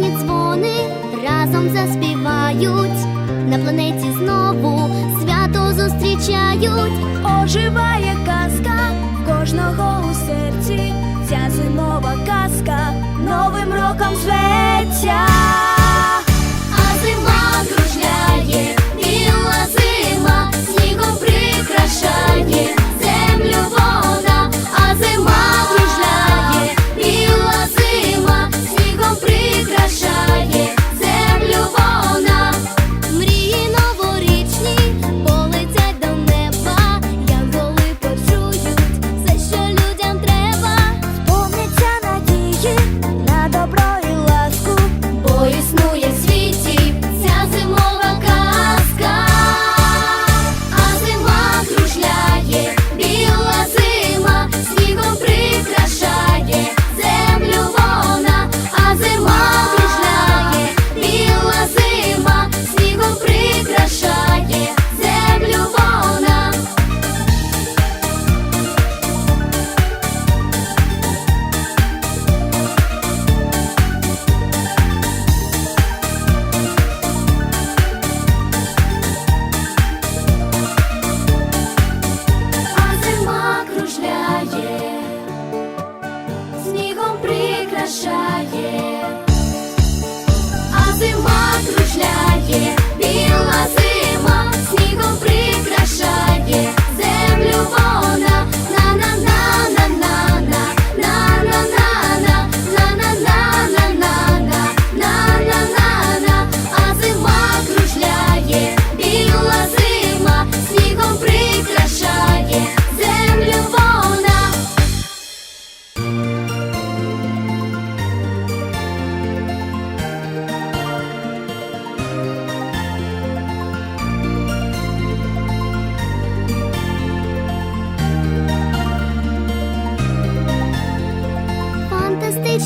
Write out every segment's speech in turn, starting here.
музичні дзвони разом заспівають, на планеті знову свято зустрічають, оживає казка кожного у серці, ця зимова казка новим роком зветься. Russia.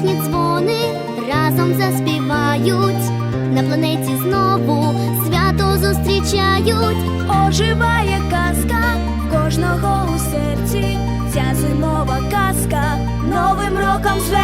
музичні дзвони разом заспівають, на планеті знову свято зустрічають, оживає казка кожного у серці, ця зимова казка новим роком зве.